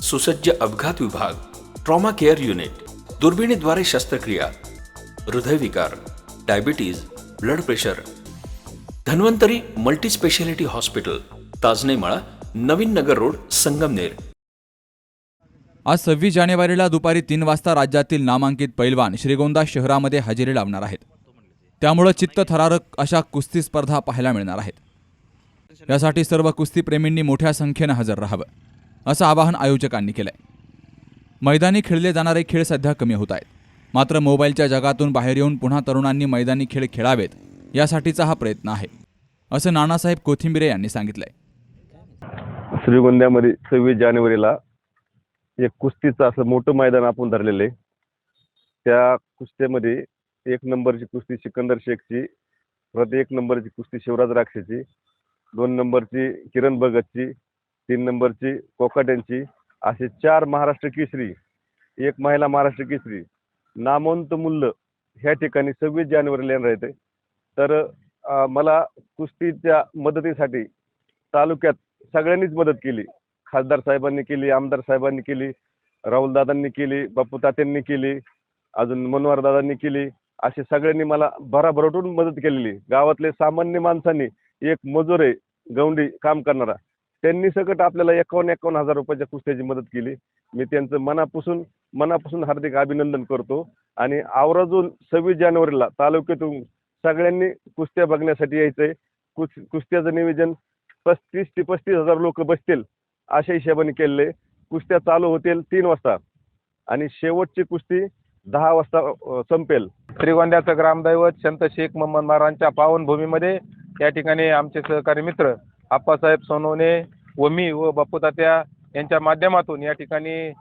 सुसज्ज अपघात विभाग ट्रॉमा केअर युनिट दुर्बिणीद्वारे शस्त्रक्रिया हृदयविकार diabetes blood pressure Dhanvantari multispeciality hospital Tajnemala Navin Nagar road Sangamner. आज सव्वीस जानेवारीला दुपारी तीन वाजता राज्यातील नामांकित पैलवान श्रीगोंदा शहरामध्ये हजेरी लावणार आहेत. त्यामुळं चित्तथरारक अशा कुस्ती स्पर्धा पाहायला मिळणार आहेत. यासाठी सर्व कुस्तीप्रेमींनी मोठ्या संख्येनं हजर राहावं. असं आवाहन आयोजकांनी केलंय. मैदानी खेळले जाणारे खेळ सध्या कमी होत आहेत. मात्र मोबाईलच्या जगातून बाहेर येऊन पुन्हा तरुणांनी मैदानी खेळ खेळावेत यासाठीचा हा प्रयत्न आहे असं नानासाहेब कोथिंबिरे यांनी सांगितलंय. श्रीगोंद्यामध्ये सव्वीस जानेवारीला एक कुस्तीचं असं मोठं मैदान आपण धरलेलं आहे. त्या कुस्त्यामध्ये एक नंबरची कुस्ती सिकंदर शेखची परत एक नंबरची कुस्ती शिवराज राक्षेची दोन नंबरची किरण भगतची तीन नंबरची कोकाट्यांची असे चार महाराष्ट्र केसरी एक महिला महाराष्ट्र केसरी नामवंत मूल्य ह्या ठिकाणी सव्वीस जानेवारीला येणार येते तर मला कुस्तीच्या मदतीसाठी तालुक्यात सगळ्यांनीच मदत केली. खासदार साहेबांनी केली आमदार साहेबांनी केली राहुलदादांनी केली बापू तात्यांनी केली अजून मनोहर दादांनी केली. असे सगळ्यांनी मला भराभरटून मदत केलेली. गावातले सामान्य माणसांनी एक मजूर आहे गौंडी काम करणारा. त्यांनी सकट आपल्याला एकावन्न एकावन्न हजार रुपयाच्या कुस्त्याची मदत केली. मी त्यांचं मनापासून मनापासून हार्दिक अभिनंदन करतो. आणि आवराजून सव्वीस जानेवारीला तालुक्यातून सगळ्यांनी कुस्त्या बघण्यासाठी यायचंय. कुस कुस्त्याचं नियोजन पस्तीस ते पस्तीस हजार लोक बसतील अशा हिशेबाने केलेले कुस्त्या चालू होतील तीन वाजता. आणि शेवटची कुस्ती दहा वाजता संपेल. श्रीगोंद्याचं ग्रामदैवत संत शेख मोहम्मद महाराजांच्या पावनभूमीमध्ये या ठिकाणी आमचे सहकारी मित्र आप्पासाहेब सोनवणे व मी व बापू तात्या यांच्या माध्यमातून या ठिकाणी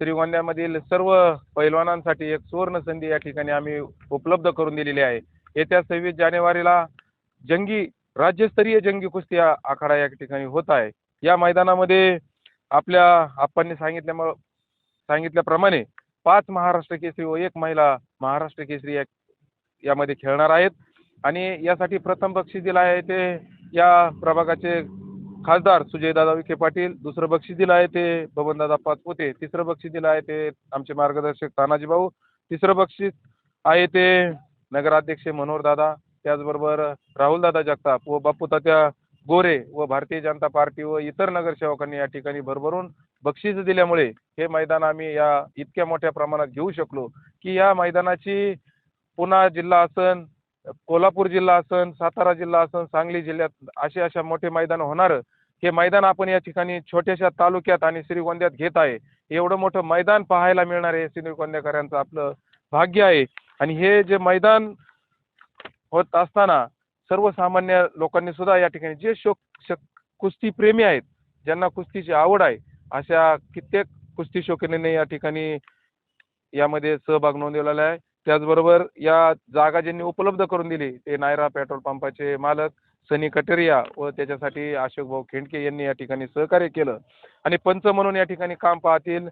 श्रीगोंद्यामधील सर्व पैलवानांसाठी एक सुवर्ण संधी या ठिकाणी आम्ही उपलब्ध करून दिलेली आहे. येत्या सव्वीस जानेवारीला जंगी राज्यस्तरीय जंगी कुस्ती आखाडा या ठिकाणी होत आहे. या मैदानामध्ये आपल्या आप्पांनी सांगितल्यामुळं सांगितल्याप्रमाणे पाच महाराष्ट्र केसरी व एक महिला महाराष्ट्र केसरी या यामध्ये खेळणार आहेत. आणि यासाठी प्रथम बक्षीस दिला आहे ते या प्रभागाचे खासदार सुजयदादा विखे पाटील दुसरं बक्षीस दिलं आहे ते बबनदादा पाचपुते तिसरं बक्षीस दिलं आहे ते आमचे मार्गदर्शक तानाजी भाऊ तिसरं बक्षीस आहे ते नगराध्यक्ष मनोहरदादा त्याचबरोबर राहुलदादा जगताप व बापूतात्या गोरे व भारतीय जनता पार्टी व इतर नगरसेवकांनी या ठिकाणी भरभरून बक्षीस दिल्यामुळे हे मैदान आम्ही या इतक्या मोठ्या प्रमाणात घेऊ शकलो की या मैदानाची पुन्हा जिल्हा आसन कोल्हापूर जिल्हा असन सातारा जिल्हा असन सांगली जिल्ह्यात असे अशा मोठे मैदान होणार. हे मैदान आपण या ठिकाणी छोट्याशा तालुक्यात आणि श्रीगोंद्यात घेत आहे. एवढं मोठं मैदान पाहायला मिळणार आहे श्रीगोंद्याकरांचं आपलं भाग्य आहे. आणि हे जे मैदान होत असताना सर्वसामान्य लोकांनी सुद्धा या ठिकाणी जे शोक शक कुस्ती प्रेमी आहेत ज्यांना कुस्तीची आवड आहे अशा कित्येक कुस्ती शौकीनींनी या ठिकाणी यामध्ये सहभाग नोंदवलेला आहे. त्याचबरोबर या जागा ज्यांनी उपलब्ध करून दिली ते नायरा पेट्रोल पंपाचे मालक सनी कटेरिया व त्याच्यासाठी अशोकभाऊ खेंडके यांनी या ठिकाणी सहकार्य केलं. आणि पंच म्हणून या ठिकाणी काम पाहतील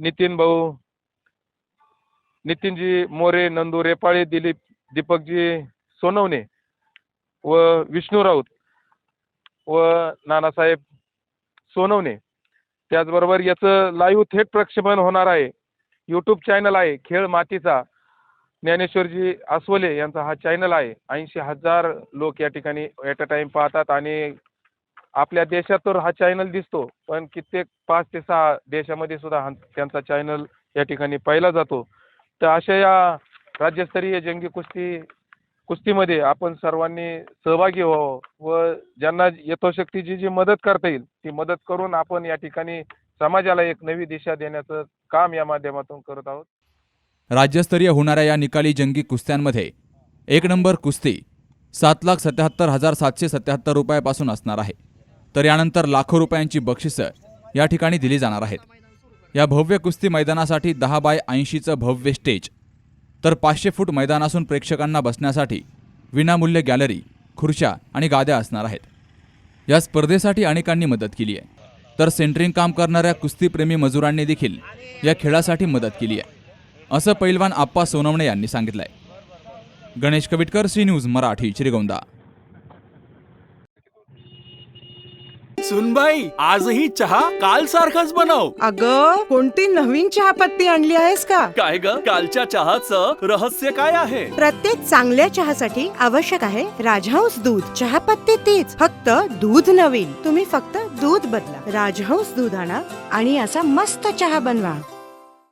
नितीन भाऊ नितीनजी मोरे नंदू रेपाळे दिलीप दीपकजी सोनवणे व विष्णू राऊत व नानासाहेब सोनवणे. त्याचबरोबर याचं लाईव्ह थेट प्रक्षेपण होणार आहे. यूट्यूब चॅनल आहे खेळ मातीचा. ज्ञानेश्वरजी अस्वले यांचा हा चॅनल आहे. ऐंशी हजार लोक या ठिकाणी ॲट अ टाईम पाहतात आणि आपल्या देशात तर हा चॅनल दिसतो पण कित्येक पाच ते सहा देशामध्ये सुद्धा हा त्यांचा चॅनल या ठिकाणी पाहिला जातो. तर अशा या राज्यस्तरीय जंगी कुस्ती कुस्तीमध्ये आपण सर्वांनी सहभागी व्हावं व ज्यांना यथोशक्ती जी जी मदत करता येईल ती मदत करून आपण या ठिकाणी समाजाला एक नवी दिशा देण्याचं काम या माध्यमातून करत आहोत. राज्यस्तरीय होणाऱ्या या निकाली जंगी कुस्त्यांमध्ये एक नंबर कुस्ती सात लाख सत्याहत्तर हजार सातशे सत्याहत्तर रुपयापासून असणार आहे. तर यानंतर लाखो रुपयांची बक्षिसं या ठिकाणी दिली जाणार आहेत. या भव्य कुस्ती मैदानासाठी दहा बाय ऐंशीचं भव्य स्टेज तर पाचशे फूट मैदान असून प्रेक्षकांना बसण्यासाठी विनामूल्य गॅलरी खुर्च्या आणि गाद्या असणार आहेत. या स्पर्धेसाठी अनेकांनी मदत केली आहे. तर सेंटरिंग काम करणाऱ्या कुस्तीप्रेमी मजुरांनी देखील या खेळासाठी मदत केली आहे. असं पैलवान आप्पा सोनवणे यांनी सांगितलंय. गणेश कविटकर सी न्यूज मराठी श्रीगोंदा सुनबाई आजही चहा काल सारखाच बनव. अग कोणती नवीन चहापत्ती आणली आहेस का? काय ग? कालच्या चहाचं रहस्य काय आहे? प्रत्येक चांगल्या चहासाठी आवश्यक आहे राजहंस दूध. चहापत्ती तीच फक्त दूध नवीन. तुम्ही फक्त दूध बदला. राजहंस दूध आणा आणि असा मस्त चहा बनवा.